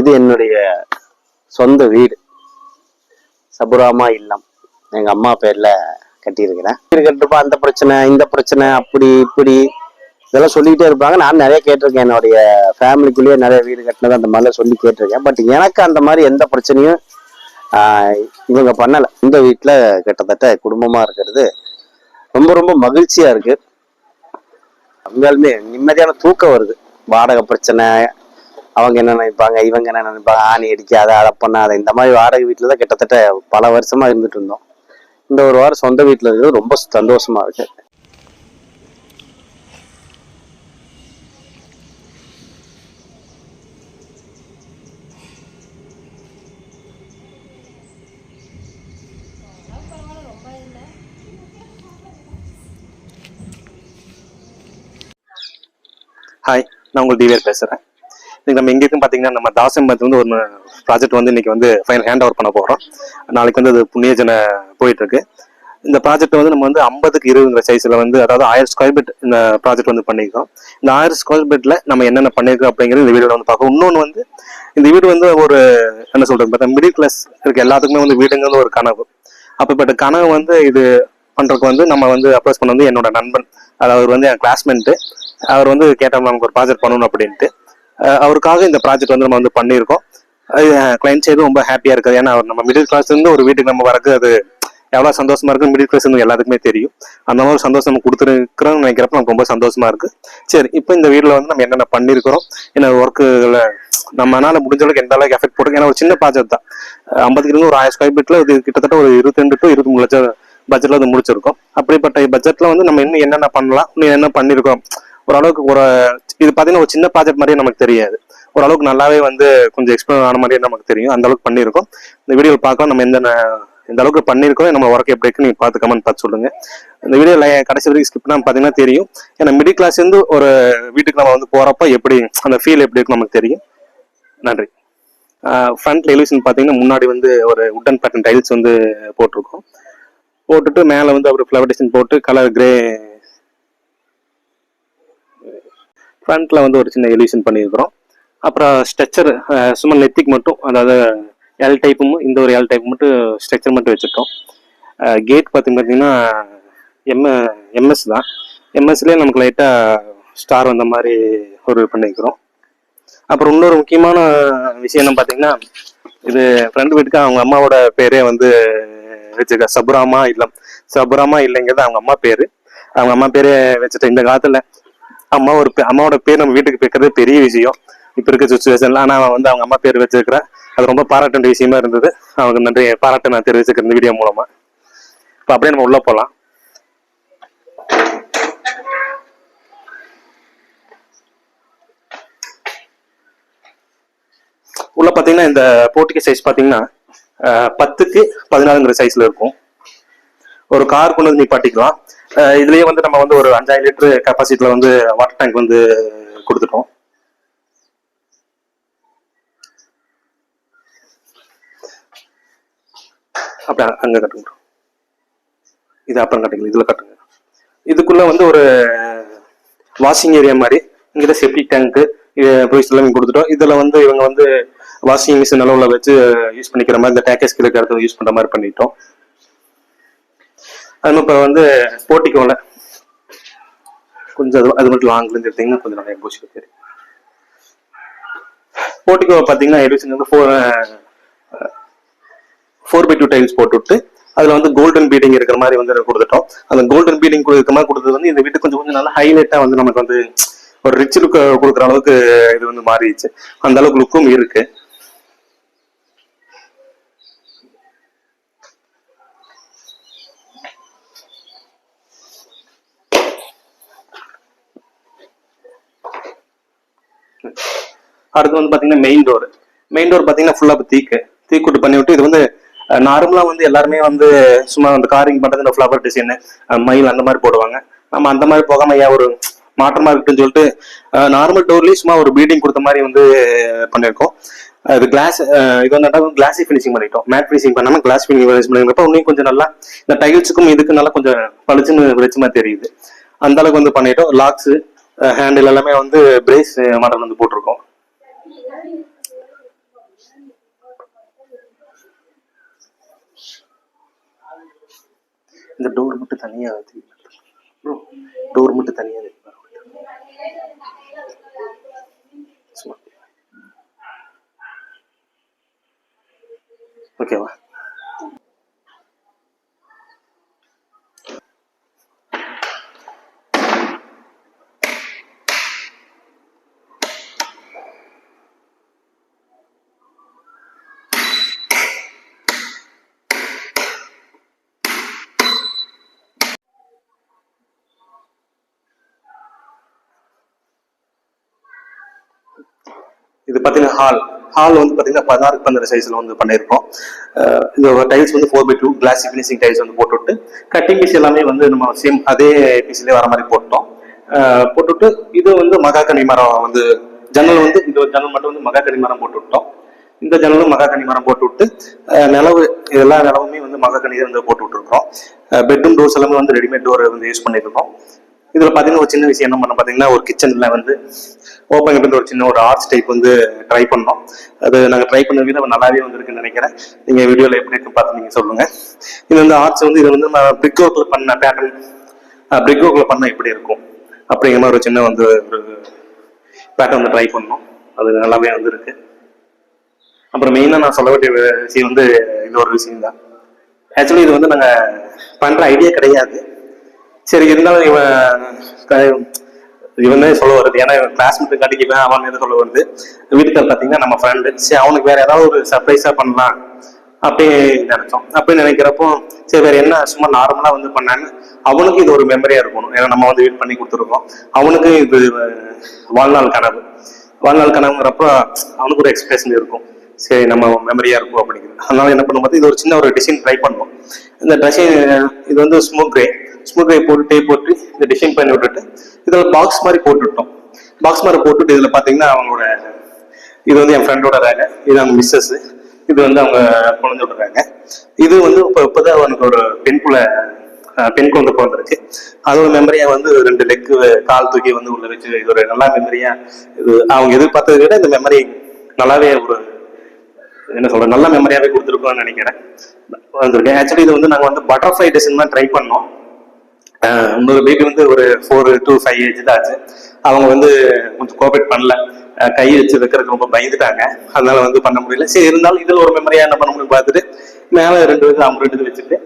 இது என்னுடைய சொந்த வீடு. சபுராமா இல்லம். எங்க அம்மா பேர்ல கட்டியிருக்கிறேன். வீடு கட்டுறப்ப அந்த பிரச்சனை இந்த பிரச்சனை அப்படி இப்படி இதெல்லாம் சொல்லிக்கிட்டே இருப்பாங்க. நான் நிறைய கேட்டிருக்கேன். என்னுடைய ஃபேமிலிக்குள்ளேயே நிறைய வீடு கட்டினது அந்த மாதிரிலாம் சொல்லி கேட்டிருக்கேன். பட் எனக்கு அந்த மாதிரி எந்த பிரச்சனையும் இவங்க பண்ணலை. இந்த வீட்டில் கிட்டத்தட்ட குடும்பமாக இருக்கிறது ரொம்ப ரொம்ப மகிழ்ச்சியாக இருக்குது உண்மையாலுமே நிம்மதியான தூக்கம் வருது. வாடகை பிரச்சனை அவங்க என்ன நினைப்பாங்க? இவங்க என்ன நினைப்பாங்க? ஆணி அடிக்காத அதை பண்ணாத. இந்த மாதிரி வாடகை வீட்டில் தான் கிட்டத்தட்ட பல வருஷமா இருந்துட்டு இருந்தோம். இந்த ஒரு வாரம் சொந்த வீட்டில் இருக்கிறது ரொம்ப சந்தோஷமா இருக்கு. ஹாய் நான் உங்கள் டிவியர் பேசுகிறேன் இன்னைக்கு நம்ம எங்க இருக்கும் பாத்தீங்கன்னா நம்ம தாசம்பத்து வந்து ஒரு ப்ராஜெக்ட் வந்து இன்னைக்கு வந்து ஃபைனல் ஹேண்ட் ஓவர் பண்ண போகிறோம் நாளைக்கு வந்து அது புண்ணியஜன போயிட்டு இருக்கு இந்த ப்ராஜெக்ட் வந்து நம்ம வந்து ஐம்பதுக்கு இருபதுங்கிற சைஸில் வந்து அதாவது ஆயிரம் ஸ்கொயர் ஃபீட் இந்த ப்ராஜெக்ட் வந்து பண்ணியிருக்கோம். இந்த ஆயிரம் ஸ்கொயர் ஃபீட்டில் நம்ம என்னென்ன பண்ணியிருக்கோம் அப்படிங்கிறது இந்த வீடியோவில் வந்து பார்க்கணும் இன்னொன்று வந்து இந்த வீடு வந்து ஒரு என்ன சொல்றது பார்த்தா மிடில் கிளாஸ் இருக்க எல்லாத்துக்குமே வந்து வீடுங்கிறது ஒரு கனவு. அப்பப்பட்ட கனவு வந்து இது பண்றதுக்கு வந்து நம்ம வந்து அப்ரோச் பண்ண வந்து என்னோட நண்பன். அதாவது அவர் வந்து என் கிளாஸ்மேட்டு அவர் வந்து கேட்டால் நமக்கு ஒரு ப்ராஜெக்ட் பண்ணணும் அப்படின்ட்டு. அவருக்காக இந்த ப்ராஜெக்ட் வந்து நம்ம வந்து பண்ணியிருக்கோம். கிளைண்ட் சைடும் ரொம்ப ஹாப்பியாக இருக்குது. ஏன்னா அவர் நம்ம மிடில் கிளாஸ்லேருந்து ஒரு வீட்டுக்கு நம்ம வரக்கு அது எவ்வளவு சந்தோஷமா இருக்குன்னு மிடில் கிளாஸ் இருந்து எல்லாத்துக்குமே தெரியும். அந்த மாதிரி ஒரு சந்தோஷம் நம்ம கொடுத்துருக்குறோம்னு நினைக்கிறப்ப நமக்கு ரொம்ப சந்தோஷமா இருக்கு. சரி இப்போ இந்த வீட்டில் வந்து நம்ம என்னென்ன பண்ணியிருக்கிறோம் என்ன ஒர்க்குகளை நம்மளால முடிஞ்ச அளவுக்கு எந்த அளவுக்கு எஃபெக்ட் போட்டு ஏன்னா ஒரு சின்ன ப்ராஜெக்ட் தான். ஐம்பதுக்கு ஒரு ஆயிரம் ஸ்கொயர் ஃபீட்ல இது கிட்டத்தட்ட ஒரு இருபத்தி ரெண்டு டு இருபத்தி மூணு லட்சம் பட்ஜெட்ல வந்து முடிச்சிருக்கோம். அப்படிப்பட்ட பட்ஜெட்ல வந்து நம்ம இன்னும் என்னென்ன பண்ணலாம்? இன்னும் என்ன பண்ணியிருக்கோம் ஓரளவுக்கு ஒரு இது பார்த்தீங்கன்னா ஒரு சின்ன ப்ராஜெக்ட் மாதிரியே நமக்கு தெரியாது. ஓரளவுக்கு நல்லாவே வந்து கொஞ்சம் எக்ஸ்பிளைன் ஆன மாதிரியே நமக்கு தெரியும். அந்த அளவுக்கு பண்ணியிருக்கோம். இந்த வீடியோ பார்க்கலாம். நம்ம எந்த எந்த அளவுக்கு பண்ணியிருக்கோம் நம்ம ஒர்க் எப்படி இருக்கு நீங்க பார்த்து கமெண்ட் பார்த்து சொல்லுங்க. இந்த வீடியோ கடைசி வரைக்கும் ஸ்கிப் பண்ணா பார்த்தீங்கன்னா தெரியும். ஏன்னா மிடில் கிளாஸ் இருந்து ஒரு வீட்டுக்கு நம்ம வந்து போறப்ப எப்படி அந்த ஃபீல் எப்படி இருக்கு நமக்கு தெரியும். நன்றி. ஃப்ரண்ட் எலிவேஷன் பார்த்தீங்கன்னா முன்னாடி வந்து ஒரு உட்டன் பேட்டர்ன் டைல்ஸ் வந்து போட்டிருக்கோம். போட்டுட்டு மேலே வந்து அப்புறம் ஃப்ளவர் டிசைன் போட்டு கலர் கிரே ஃப்ரண்ட்டில் வந்து ஒரு சின்ன எலிவேஷன் பண்ணியிருக்கிறோம். அப்புறம் ஸ்ட்ரக்சர் சும்மா நெத்திக்கு மட்டும் அதாவது எல் டைப்பும் இந்த ஒரு எல் டைப் மட்டும் ஸ்ட்ரக்சர் மட்டும் வச்சுருக்கோம். கேட் பார்த்திங்க பார்த்தீங்கன்னா எம் எம்எஸ் தான். எம்எஸ்லேயே நமக்கு லைட்டாக ஸ்டார் வந்த மாதிரி ஒரு பண்ணியிருக்கிறோம். அப்புறம் இன்னொரு முக்கியமான விஷயம் என்ன பார்த்தீங்கன்னா இது ஃப்ரெண்டு வீட்டுக்கு அவங்க அம்மாவோட பேரே வந்து வச்சுருக்க சபுராமா இல்லம். சபுராமா இல்லைங்கிறது அவங்க அம்மா பேர். அவங்க அம்மா பேரே வச்சுட்டு இந்த காலத்தில் அம்மா ஒரு அம்மாவோட பேர் நம்ம வீட்டுக்கு வைக்கிறது பெரிய விஷயம். இப்ப இருக்க சுச்சுவேஷன்ல ஆனா அவன் வந்து அவங்க அம்மா பேர் வச்சிருக்கிறேன் அது ரொம்ப பாராட்ட வேண்டிய விஷயமா இருந்தது. அவங்க நன்றி பாராட்ட நான் தெரிவிச்சுக்கிறேன் இந்த வீடியோ மூலமா. இப்ப அப்படியே நம்ம உள்ள போலாம். உள்ள பாத்தீங்கன்னா இந்த போர்ட்டிகே சைஸ் பாத்தீங்கன்னா அஹ், பத்துக்கு பதினாலுங்கிற சைஸ்ல இருக்கும். ஒரு கார் கொண்டு வந்து நிப்பாட்டிக்கலாம். அஹ், இதுலயே வந்து நம்ம வந்து ஒரு அஞ்சாயிரம் லிட்டர் கெப்பாசிட்டில வந்து வாட்டர் டேங்க் வந்து கொடுத்துட்டோம். அப்படி அங்க கட்டுங்க. இது அப்புறம் கட்டுங்க. இதுல கட்டுங்க. இதுக்குள்ள வந்து ஒரு வாஷிங் ஏரியா மாதிரி இங்கிட்ட செப்டிக் டேங்க்கு போய் எல்லாமே கொடுத்துட்டோம். இதில் வந்து இவங்க வந்து வாஷிங் மிஷின் அளவில் வச்சு யூஸ் பண்ணிக்கிற மாதிரி இந்த டேக்கேஜ் கிடைக்கிறது யூஸ் பண்ணுற மாதிரி பண்ணிட்டோம். அது இப்போ வந்து போட்டிக்கோல. கொஞ்சம் அது அது மட்டும் லாங்ல எடுத்தீங்கன்னா கொஞ்சம் நிறைய பூச்சி தெரியும். போட்டிக்கோ பார்த்தீங்கன்னா எடிஷன் வந்து four four by two tiles போட்டுவிட்டு அதில் வந்து கோல்டன் பீடிங் இருக்கிற மாதிரி வந்து கொடுத்துட்டோம். அந்த கோல்டன் பீடிங் இருக்கிற மாதிரி கொடுத்தது வந்து இந்த வீட்டுக்கு கொஞ்சம் கொஞ்சம் நல்லா ஹைலைட்டாக வந்து நமக்கு வந்து ஒரு ரிச் லுக் கொடுக்குற அளவுக்கு இது வந்து மாறிடுச்சு. அந்த அளவுக்கு லுக்கும் இருக்குது அடுத்து வந்து பாத்தீங்கன்னா மெயின் டோர் மெயின் டோர் பாத்தீங்கன்னா ஃபுல்லா தீக்கு. தீக்குட்டு பண்ணி விட்டு இது வந்து நார்மலா வந்து எல்லாருமே வந்து சும்மா அந்த காரிங் பண்றது இந்த ஃப்ளவர் டிசைன் மயில் அந்த மாதிரி போடுவாங்க. நம்ம அந்த மாதிரி போகாம ஏன் ஒரு மாற்றமா இருக்குன்னு சொல்லிட்டு நார்மல் டோர்லயும் சும்மா ஒரு பீடிங் கொடுத்த மாதிரி வந்து பண்ணியிருக்கோம். அது கிளாஸ் இது வந்து கிளாஸி ஃபினிஷிங் பண்ணிட்டோம். மேட் ஃபினிஷிங் பண்ணாம கிளாஸ் ஃபினிஷிங் பண்ணிருக்கப்ப இன்னும் கொஞ்சம் நல்லா இந்த டைல்ஸுக்கும் இதுக்கு நல்லா கொஞ்சம் பளிச்சுன்னு வெளிச்சமா தெரியுது. அந்த அளவுக்கு வந்து பண்ணிட்டோம். லாக்ஸ் ஹேண்டில் எல்லாமே வந்து பிரேஸ் மாடல் வந்து போட்டிருக்கோம். இந்த டோர் மட்டும் தனியாக டோர் மட்டும் தனியாக ஓகேவா பார்த்தீங்கன்னா ஹால் ஹால் வந்து பார்த்தீங்கன்னா பதினாறு பன்னெண்டு சைஸில் வந்து பண்ணியிருக்கோம் இந்த டைல்ஸ் வந்து four by two gloss finishing tiles வந்து போட்டுவிட்டு கட்டிங் பீஸ் எல்லாமே வந்து நம்ம சேம் அதே பீஸ்லேயே வர மாதிரி போட்டோம். போட்டுவிட்டு இது வந்து மகாகனி மரம் வந்து ஜன்னல் வந்து இந்த ஒரு ஜன்னல் மட்டும் வந்து மகாகனி மரம் போட்டு விட்டோம் இந்த ஜன்னலும் மகாகனி மரம் போட்டு விட்டு நிலவு எல்லா நிலவுமே வந்து மகாகனி வந்து போட்டு விட்டுருக்கோம் பெட்ரூம் டோர்ஸ் எல்லாமே வந்து ரெடிமேட் டோர் வந்து யூஸ் பண்ணியிருக்கோம். இதுல பாத்தீங்கன்னா ஒரு சின்ன விஷயம் என்ன பண்ண பாத்தீங்கன்னா ஒரு கிச்சன்ல வந்து ஓப்பன் கிட்ட ஒரு சின்ன ஒரு ஆர்ட்ஸ் டைப் வந்து ட்ரை பண்ணோம் அது நாங்க ட்ரை பண்ண விதம் நல்லாவே வந்திருக்குன்னு நினைக்கிறேன். நீங்க வீடியோல எப்படி இருக்கு பார்த்து நீங்க சொல்லுங்க. இது வந்து ஆர்ட்ஸ் வந்து இது வந்து நான் பிரிக் ஒர்க்ல பண்ண பேட்டர்ன் பிரிக் ஒர்க்ல பண்ண எப்படி இருக்கும்? அப்படிங்கிற மாதிரி ஒரு சின்ன வந்து ஒரு பேட்டர்ன் வந்து ட்ரை பண்ணோம் அது நல்லாவே வந்திருக்கு. அப்புறம் மெயினாக நான் சொல்ல வேண்டிய விஷயம் வந்து இது ஒரு விஷயம் தான் ஆக்சுவலி இது வந்து நாங்கள் பண்ணுற ஐடியா கிடையாது. சரி இருந்தாலும் இவன் இவனே இவன் தான் சொல்ல வருது. ஏன்னா இவன் கிளாஸ்மேட் கட்டிக்குவேன் அவன் எது சொல்ல வருது. வீட்டுக்கார் பார்த்தீங்கன்னா நம்ம ஃப்ரெண்டு சரி அவனுக்கு வேற ஏதாவது ஒரு சர்ப்ரைஸாக பண்ணலாம் அப்படி நினைச்சோம். அப்படி நினைக்கிறப்போ சரி வேற என்ன சும்மா நார்மலாக வந்து பண்ணான்னு அவனுக்கு இது ஒரு மெமரியா இருக்கணும். ஏன்னா நம்ம வந்து வெயிட் பண்ணி கொடுத்துருக்கோம். அவனுக்கு இது வாழ்நாள் கனவு. வாழ்நாள் கனவுங்கிறப்ப அவனுக்கு ஒரு எக்ஸ்பிரஷன் இருக்கும். சரி நம்ம மெமரியா இருக்கும் அப்படிங்கிறது. அதனால என்ன பண்ணும்போது இது ஒரு சின்ன ஒரு டிசைன் ட்ரை பண்ணுவோம். இந்த டிசைன் இது வந்து ஸ்மோக் கிரே ஸ்மோக் கிரே போட்டு போட்டு இந்த டிசைன் பண்ணி விட்டுட்டு இதில் பாக்ஸ் மாதிரி போட்டுவிட்டோம் பாக்ஸ் மாதிரி போட்டுட்டு இதில் பார்த்தீங்கன்னா அவங்களோட இது வந்து என் ஃப்ரெண்டோட ரேக இது அவங்க மிஸ்ஸஸ் இது வந்து அவங்க குழந்தை விடுறாங்க இது வந்து இப்போ இப்போதான் அவனுக்கு ஒரு பெண் புள்ள பெண் குழந்தை பிறந்திருக்கு. அது ஒரு மெமரியா வந்து ரெண்டு லெக்கு கால் தூக்கி வந்து உள்ள வச்சு இது ஒரு நல்ல மெமரியா இது அவங்க எதிர்பார்த்ததை விட இந்த மெமரி நல்லாவே ஒரு என்ன சொல்ற நல்ல மெமரியாவே கொடுத்துருக்கோம்னு நினைக்கிறேன். வந்திருக்கேன். ஆக்சுவலி இது வந்து நாங்கள் வந்து பட்டர்ஃப்ளை டிசைன் தான் ட்ரை பண்ணோம். இன்னொரு பேபி வந்து ஒரு ஃபோர் டு ஃபைவ் ஏஜ் தான் ஆச்சு. அவங்க வந்து கொஞ்சம் கோஆப்ரேட் பண்ணல. கை வச்சு வைக்கிறதுக்கு ரொம்ப பயந்துட்டாங்க. அதனால வந்து பண்ண முடியல. சரி இருந்தாலும் இதில் ஒரு மெமரியா என்ன பண்ண முடியும் பார்த்துட்டு மேலே ரெண்டு பேருக்கு அவங்க ரெண்டு இது வச்சுட்டு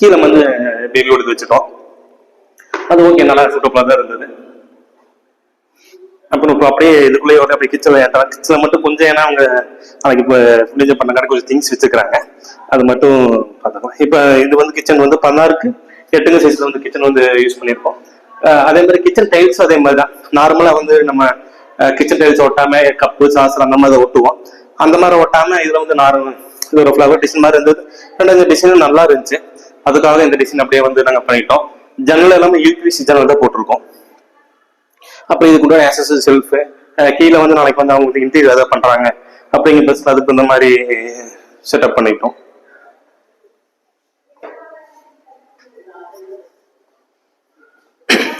கீழே வந்து பேபி எடுத்து வச்சுட்டோம். அது ஓகே நல்லா சூட்டபுளாக தான் இருந்தது. அப்புறம் இப்போ அப்படியே இதுக்குள்ளேயே வந்து அப்படியே கிச்சனில் ஏன்டா கிச்சனில் மட்டும் கொஞ்சம் ஏன்னா அவங்க நாளைக்கு இப்போ ஃபினிஷ் பண்ண கடை கொஞ்சம் திங்ஸ் வச்சுக்கிறாங்க அது மட்டும் பார்த்துக்கலாம். இப்போ இது வந்து கிச்சன் வந்து பதினாறுக்கு எட்டுங்க சைஸ்ல வந்து கிச்சன் வந்து யூஸ் பண்ணியிருக்கோம். அதே மாதிரி கிச்சன் டைல்ஸ் அதே மாதிரி தான் நார்மலாக வந்து நம்ம கிச்சன் டைல்ஸ் ஒட்டாமல் கப்பு சாசர் அந்த மாதிரி ஒட்டுவோம். அந்த மாதிரி ஒட்டாம இதுல வந்து நார்மல் இது ஒரு ஃப்ளவர் டிசைன் மாதிரி இருந்தது. ரெண்டாவது டிசைனும் நல்லா இருந்துச்சு. அதுக்காக இந்த டிசைன் அப்படியே வந்து நாங்கள் பண்ணிட்டோம். ஜன்னல் எல்லாமே யூபிசி ஜன்னல் தான் போட்டிருக்கோம். அப்புறம் இதுக்கு கூட ஆக்சஸ் செல்ஃபு கீழே வந்து நாளைக்கு வந்து அவங்களுக்கு இன்டீரியர் எதாவது பண்ணுறாங்க அப்படிங்கிற பஸ் அதுக்கு இந்த மாதிரி செட்டப் பண்ணிட்டோம்.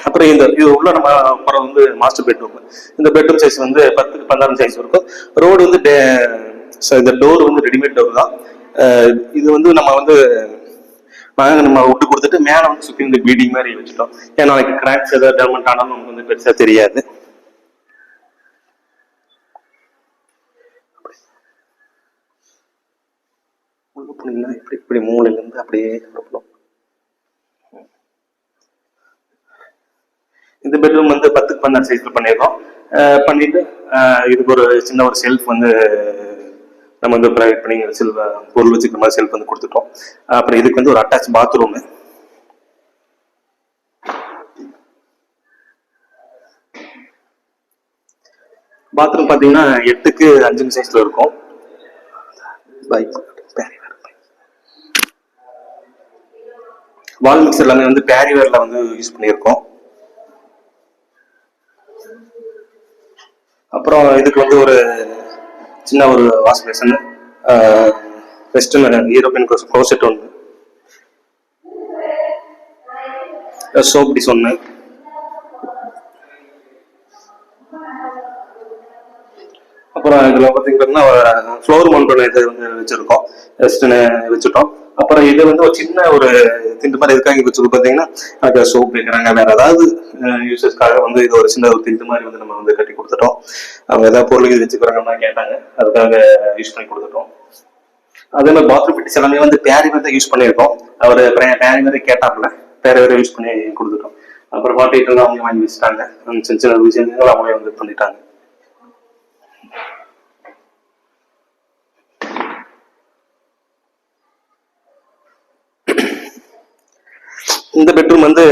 அப்புறம் இந்த இது உள்ள நம்ம அப்புறம் வந்து மாஸ்டர் பெட்ரூம் இந்த பெட்ரூம் சைஸ் வந்து பத்துக்கு பதினாறு சைஸ் இருக்கும். ரோடு வந்து டே- இந்த டோர் வந்து ரெடிமேட் டோர் தான். இது வந்து நம்ம வந்து நாங்கள் நம்ம விட்டு கொடுத்துட்டு மேலே வந்து சுற்றி இந்த பீடிங் மாதிரி வச்சுட்டோம். ஏன்னா நாளைக்கு கிராக்ஸ் ஏதாவது டெவலப்மெண்ட் ஆனாலும் நமக்கு வந்து பெருசாக தெரியாது. இப்படி இப்படி இப்படி மூலையிலேருந்து அப்படியே அனுப்பணும். இந்த பெட்ரூம் வந்து பத்துக்கு பன்னெண்டு சைஸ்ல பண்ணிருக்கோம் பண்ணிட்டு இதுக்கு ஒரு சின்ன ஒரு செல்ஃப் வந்து நம்ம வந்து ப்ரைவேட் பண்ணி செல் பொருள் வச்சுக்கிற மாதிரி செல்ஃப் வந்து கொடுத்துட்டோம். அப்புறம் இதுக்கு வந்து ஒரு அட்டாச் பாத்ரூமு பாத்ரூம் பார்த்தீங்கன்னா எட்டுக்கு அஞ்சுங்க சைஸ்ல இருக்கும். பைக் வால் மிக்சர் எல்லாமே வந்து பேரிவேர்ல வந்து யூஸ் பண்ணியிருக்கோம். அப்புறம் இதுக்கு வந்து ஒரு சின்ன ஒரு wash basin western European closet ஒன்று சோப் டிஸ் ஒன்று அப்புறம் இதுல பாத்தீங்கன்னா ஃப்ளோர் மவுண்ட் இது வந்து வச்சிருக்கோம். ஜஸ்ட் வச்சுட்டோம். அப்புறம் இது வந்து ஒரு சின்ன ஒரு திண்டு மாதிரி இருக்காங்க. வச்சு பாத்தீங்கன்னா அதுக்கு சோப் கேட்குறாங்க வேற ஏதாவது யூசஸ்க்காக வந்து இது ஒரு சின்ன ஒரு திண்டு மாதிரி வந்து நம்ம வந்து கட்டி கொடுத்துட்டோம். அவங்க ஏதாவது பொருள் இது வச்சுக்கிறாங்க கேட்டாங்க. அதுக்காக யூஸ் பண்ணி கொடுத்துட்டோம். அதே மாதிரி பாத்ரூம் ஃபிட்டிஸ் எல்லாமே வந்து பேரி தான் யூஸ் பண்ணியிருக்கோம். அவர் பேரி வந்து கேட்டாப்புல. பேரி வேற யூஸ் பண்ணி கொடுத்துட்டோம். அப்புறம் பாட்டிட்டு அவங்க வாங்கி வச்சுட்டாங்க. அந்த சின்ன சின்ன விஷயங்கள் அவங்களே வந்து பண்ணிட்டாங்க. இந்த பெட்ரூம் வந்து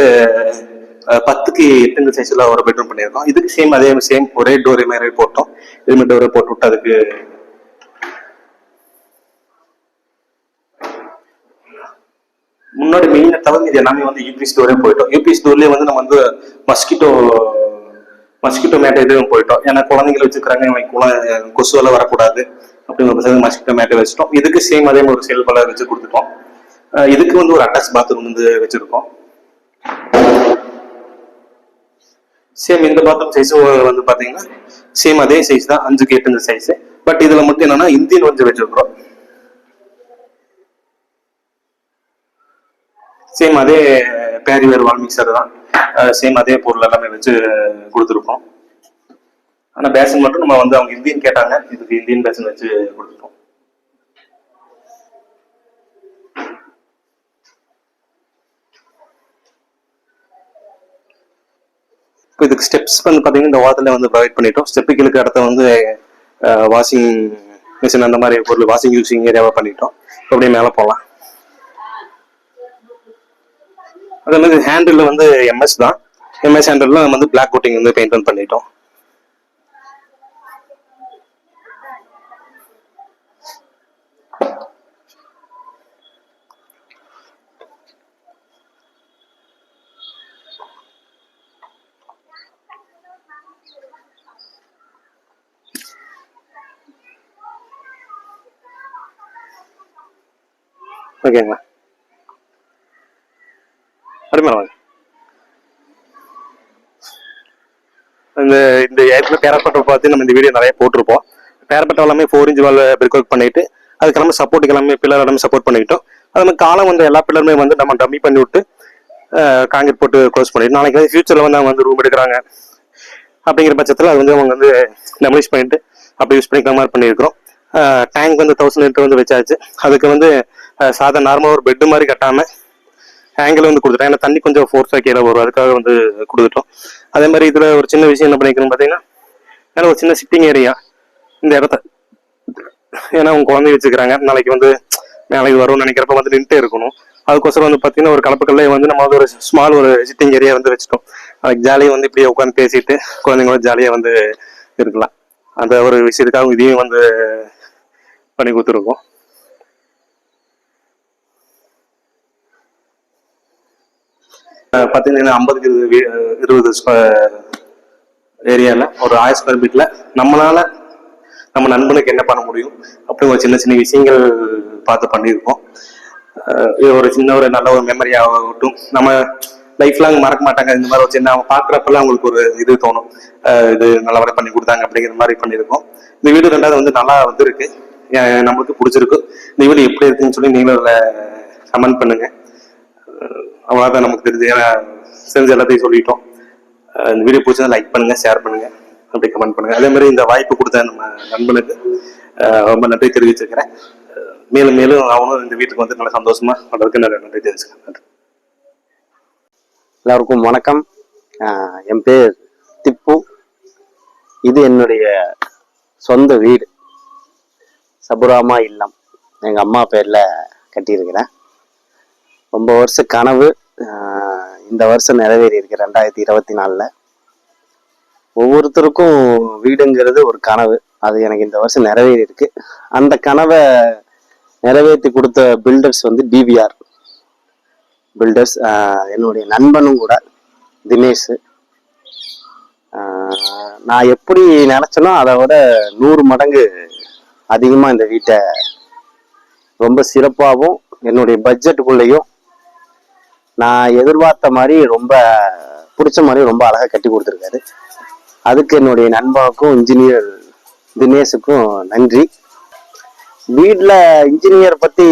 பத்துக்கு எட்டு சைஸ்ல ஒரு பெட்ரூம் பண்ணியிருக்கோம். இதுக்கு சேம் அதே சேம் ஒரே டோர் மாதிரி போட்டோம். இது டோரே போட்டு விட்டு அதுக்கு முன்னாடி மெயினா தவிர இது எல்லாமே வந்து யூபி ஸ்டோரே போயிட்டோம். யூபி டோர்லேயே வந்து நம்ம வந்து மஸ்கிட்டோ மஸ்கிட்டோ மேட்டை இதுவும் போயிட்டோம். ஏன்னா குழந்தைங்களை வச்சுக்கிறாங்க எனக்கு கொசு கொசுவெல்லாம் வரக்கூடாது. அப்படிங்கிற பட்சத்துக்கு மஸ்கிட்டோ மேட்டை வச்சுட்டோம். இதுக்கு சேம் அதே மாதிரி ஒரு செல் பல வச்சு கொடுத்துட்டோம். இதுக்கு வந்து ஒரு அட்டாச் பாத்ரூம் வந்து வச்சுருக்கோம். சேம் இந்த பாத்ரூம் சைஸும் வந்து பார்த்தீங்கன்னா சேம் அதே சைஸ் தான் அஞ்சுக்கு எட்டு சைஸ் பட் இதில் மட்டும் என்னன்னா இந்தியன் கொஞ்சம் வச்சிருக்கிறோம். சேம் அதே பேரிவேர் வால் மிக்சர் தான். சேம் அதே பொருள் எல்லாமே வச்சு கொடுத்துருக்கோம். ஆனால் பேசன் மட்டும் நம்ம வந்து அவங்க இந்தியன் கேட்டாங்க. இதுக்கு இந்தியன் பேசன் வச்சு கொடுத்துருக்கோம். இப்போ இதுக்கு ஸ்டெப்ஸ் வந்து பார்த்தீங்கன்னா இந்த வாரத்தில் வந்து ப்ரொவைட் பண்ணிட்டோம். ஸ்டெப்புகளுக்கு அடுத்த வந்து வாஷிங் மிஷின் அந்த மாதிரி பொருள் வாஷிங் யூசிங் ஏரியாவாக பண்ணிட்டோம். இப்போ அப்படியே மேலே போகலாம் அதே மாதிரி ஹேண்டில் வந்து எம்எஸ் தான். எம்எஸ் ஹேண்டில் வந்து பிளாக் கோட்டிங் வந்து பெயிண்ட் பண்ணிட்டோம். ஓகேங்களா அருமையா வாங்க இந்த இந்த ஏற்கனவே பேரப்பட்டை பார்த்து நம்ம இந்த வீடியோ நிறைய போட்டிருப்போம். பேரப்பட்டை எல்லாமே four inch wall brick work பண்ணிட்டு அதுக்கு எல்லாமே சப்போர்ட்டுக்கு எல்லாமே பில்லர் எல்லாமே சப்போர்ட் பண்ணிக்கிட்டோம். அது மாதிரி காலம் வந்து எல்லா பில்லருமே வந்து நம்ம டம்மி பண்ணி விட்டு காங்கிரீட் போட்டு க்ளோஸ் பண்ணிட்டு நாளைக்கு வந்து ஃபியூச்சரில் வந்து அவங்க வந்து ரூம் எடுக்கிறாங்க. அப்படிங்கிற பட்சத்தில் அது வந்து அவங்க வந்து டெமலிஷ் பண்ணிட்டு அப்படி யூஸ் பண்ணிக்கிற மாதிரி பண்ணியிருக்கிறோம். டேங்க் வந்து தௌசண்ட் லிட்டர் வந்து வச்சாச்சு. அதுக்கு வந்து சாதா நார்மலாக ஒரு பெட்டு மாதிரி கட்டாமல் ஆங்கிள் வந்து கொடுத்துட்டோம். ஏன்னா தண்ணி கொஞ்சம் ஃபோர்ஸாக கீழே வரும். அதுக்காக வந்து கொடுத்துட்டோம். அதே மாதிரி இதில் ஒரு சின்ன விஷயம் என்ன பண்ணிக்கணும் பார்த்தீங்கன்னா ஏன்னா ஒரு சின்ன சிட்டிங் ஏரியா இந்த இடத்த. ஏன்னா அவங்க குழந்தை வச்சுக்கிறாங்க. நாளைக்கு வந்து நாளைக்கு வரும்னு நினைக்கிறப்ப வந்து நின்றுட்டே இருக்கணும். அதுக்கோசரம் வந்து பார்த்தீங்கன்னா ஒரு கலப்புக்கல்லே வந்து நம்ம வந்து ஒரு ஸ்மால் ஒரு சிட்டிங் ஏரியா வந்து வச்சுட்டோம். அதுக்கு ஜாலியாக வந்து இப்படியே உட்காந்து பேசிட்டு குழந்தைங்களோட ஜாலியாக வந்து இருக்கலாம். அந்த ஒரு விஷயத்துக்காக இதையும் வந்து பண்ணி கொடுத்துருக்கோம். பார்த்தீங்கன்னா பாத்தீங்கன்னா ஐம்பதுக்கு இருபது வீ- இருபது ஏரியால ஒரு ஆயிரம் ஸ்கொயர் ஃபீட்ல நம்மளால நம்ம நண்பனுக்கு என்ன பண்ண முடியும்? அப்படி ஒரு சின்ன சின்ன விஷயங்கள் பார்த்து பண்ணியிருக்கோம். இது ஒரு சின்ன ஒரு நல்ல ஒரு மெமரி ஆகட்டும். நம்ம லைஃப் லாங் மறக்க மாட்டாங்க. இந்த மாதிரி ஒரு சின்ன அவங்க பார்க்குறப்பெல்லாம் அவங்களுக்கு ஒரு இது தோணும். இது நல்லபடியா பண்ணி கொடுத்தாங்க அப்படிங்கிற மாதிரி பண்ணியிருக்கோம். இந்த வீடு ரெண்டாவது வந்து நல்லா வந்துருக்கு. நம்மளுக்கு பிடிச்சிருக்கு. இந்த வீடு எப்படி இருக்குன்னு சொல்லி நீங்களும் அதில் கமெண்ட் பண்ணுங்க. அவ்வளோதான் நமக்கு தெரிஞ்சு ஏன்னா செஞ்ச எல்லாத்தையும் சொல்லிட்டோம். இந்த வீடியோ பிடிச்சதை லைக் பண்ணுங்க ஷேர் பண்ணுங்க. அப்படி கமெண்ட் பண்ணுங்க. அதே மாதிரி இந்த வாய்ப்பு கொடுத்த நம்ம நண்பனுக்கு. ரொம்ப நன்றி தெரிவிச்சிருக்கிறேன் மேலும் மேலும் அவனும் இந்த வீட்டுக்கு வந்து நல்ல சந்தோஷமா வளர்க்க நிறைய நன்றி தெரிவிச்சுக்கிறேன். எல்லாருக்கும் வணக்கம். என் பேர் திப்பு. இது என்னுடைய சொந்த வீடு. சபுராமா இல்லம். எங்கள் அம்மா பேரில் கட்டியிருக்கிறேன். ரொம்ப வருஷ கனவு இந்த வருஷம் நிறைவேறி இருக்கு ரெண்டாயிரத்தி இருபத்தி நாலில். ஒவ்வொருத்தருக்கும் வீடுங்கிறது ஒரு கனவு. அது எனக்கு இந்த வருஷம் நிறைவேறி இருக்கு அந்த கனவை நிறைவேற்றி கொடுத்த பில்டர்ஸ் வந்து டிவிஆர் பில்டர்ஸ் என்னுடைய நண்பனும் கூட தினேஷ். நான் எப்படி நினச்சேனோ அதை விட நூறு மடங்கு அதிகமாக இந்த வீட்டை ரொம்ப சிறப்பாகவும் என்னுடைய பட்ஜெட்டுக்குள்ளேயும் நான் எதிர்பார்த்த மாதிரி ரொம்ப பிடிச்ச மாதிரி ரொம்ப அழகாக கட்டி கொடுத்துருக்காரு. அதுக்கு என்னுடைய நண்பாவுக்கும் இன்ஜினியர் தினேஷுக்கும் நன்றி. வீட்டில் இன்ஜினியர் பற்றி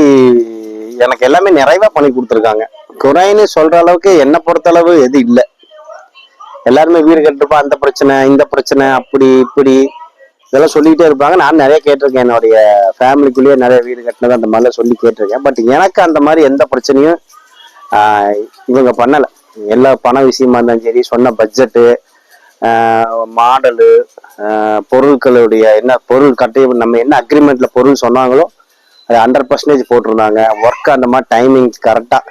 எனக்கு எல்லாமே நிறைவாக பண்ணி கொடுத்துருக்காங்க. குறைன்னு சொல்கிற அளவுக்கு என்னை பொறுத்தளவு எது இல்லை. எல்லாருமே வீடு கட்டுறப்ப அந்த பிரச்சனை இந்த பிரச்சனை அப்படி இப்படி. இதெல்லாம் சொல்லிக்கிட்டே இருப்பாங்க. நான் நிறைய கேட்டிருக்கேன். என்னுடைய ஃபேமிலிக்குள்ளேயே நிறைய வீடு கட்டினது அந்த மாதிரிலாம் சொல்லி கேட்டிருக்கேன். பட் எனக்கு அந்த மாதிரி எந்த பிரச்சனையும் இவங்க பண்ணலை. எல்லா பண விஷயமா இருந்தாலும் சரி சொன்ன பட்ஜெட்டு மாடலு பொருட்களுடைய என்ன பொருள் கட்டி நம்ம என்ன அக்ரிமெண்ட்டில் பொருள் சொன்னாங்களோ அது ஹண்ட்ரட் பர்சன்டேஜ் போட்டிருந்தாங்க. ஒர்க் அந்த மாதிரி டைமிங் கரெக்டாக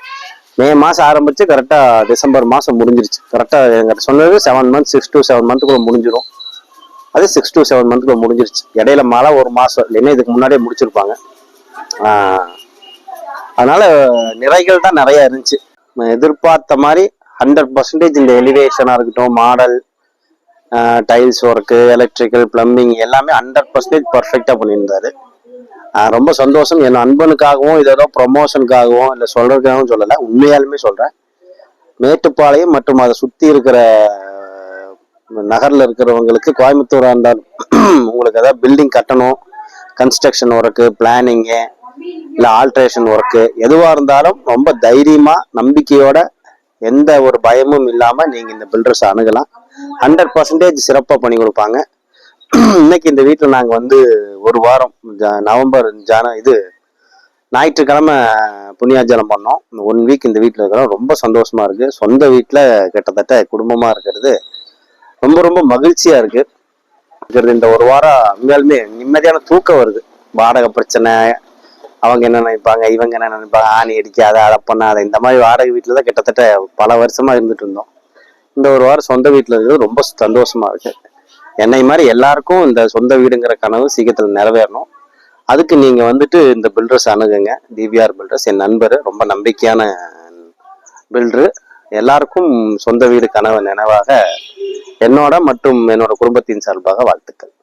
மே மாதம் ஆரம்பித்து கரெக்டாக டிசம்பர் மாதம் முடிஞ்சிருச்சு. கரெக்டாக எங்கிட்ட சொன்னது seven month six to seven மந்த்துக்குள்ளே முடிஞ்சிடும் அது சிக்ஸ் டு செவன் மந்த்துக்கு முடிஞ்சிருச்சு. இடையில மழை ஒரு மாதம் இல்லைன்னா இதுக்கு முன்னாடியே முடிச்சிருப்பாங்க. அதனால் அதனால நிறைகள் தான் நிறையா இருந்துச்சு. எதிர்பார்த்த மாதிரி ஹண்ட்ரட் பர்சன்டேஜ் இந்த எலிவேஷனாக இருக்கட்டும் model tiles work electrical plumbing எல்லாமே ஹண்ட்ரட் பர்சன்டேஜ் பர்ஃபெக்டாக பண்ணியிருந்தாரு. ரொம்ப சந்தோஷம். என் அன்பனுக்காகவும் இது ஏதோ ப்ரொமோஷனுக்காகவும் இல்லை சொல்கிறதுக்காகவும் சொல்லலை உண்மையாலுமே சொல்கிறேன் மேட்டுப்பாளையம் மற்றும் அதை சுற்றி இருக்கிற நகரில் இருக்கிறவங்களுக்கு கோயம்புத்தூராக இருந்தால் உங்களுக்கு ஏதாவது பில்டிங் கட்டணும் கன்ஸ்ட்ரக்ஷன் ஒர்க்கு பிளானிங்கு இல்லை ஆல்ட்ரேஷன் ஒர்க்கு எதுவாக இருந்தாலும் ரொம்ப தைரியமாக நம்பிக்கையோட எந்த ஒரு பயமும் இல்லாமல் நீங்கள் இந்த பில்டர்ஸை அணுகலாம். ஹண்ட்ரட் பர்சன்டேஜ் சிறப்பாக பண்ணி கொடுப்பாங்க. இன்னைக்கு இந்த வீட்டில் நாங்கள் வந்து ஒரு வாரம் ஜ- நவம்பர் ஜான இது ஞாயிற்றுக்கிழமை புண்ணியாஜலம் பண்ணோம். ஒன் வீக் இந்த வீட்டில் இருக்கிறோம். ரொம்ப சந்தோஷமாக இருக்குது சொந்த வீட்டில் கிட்டத்தட்ட குடும்பமாக இருக்கிறது. ரொம்ப ரொம்ப மகிழ்ச்சியா இருக்கு. இந்த ஒரு வாரம் உண்மையாலுமே நிம்மதியான தூக்கம் வருது. வாடகை பிரச்சனை அவங்க என்ன நினைப்பாங்க இவங்க என்ன நினைப்பாங்க ஆணி அடிக்காத அதை பண்ணாத இந்த மாதிரி வாடகை வீட்டில் தான் கிட்டத்தட்ட பல வருஷமா இருந்துட்டு இருந்தோம். இந்த ஒரு வாரம் சொந்த வீட்டில் இருக்கிறது ரொம்ப சந்தோஷமா இருக்கு. என்னை மாதிரி எல்லாருக்கும் இந்த சொந்த வீடுங்கிற கனவு சீக்கிரத்தில் நிறைவேறணும். அதுக்கு நீங்க வந்துட்டு இந்த பில்டர்ஸ் அணுகுங்க. டிவிஆர் பில்டர்ஸ் என் நண்பர் ரொம்ப நம்பிக்கையான பில்டரு எல்லாருக்கும் சொந்த வீடு கனவு நினைவாக என்னோட மற்றும் என்னோட குடும்பத்தின் சார்பாக வாழ்த்துக்கள்.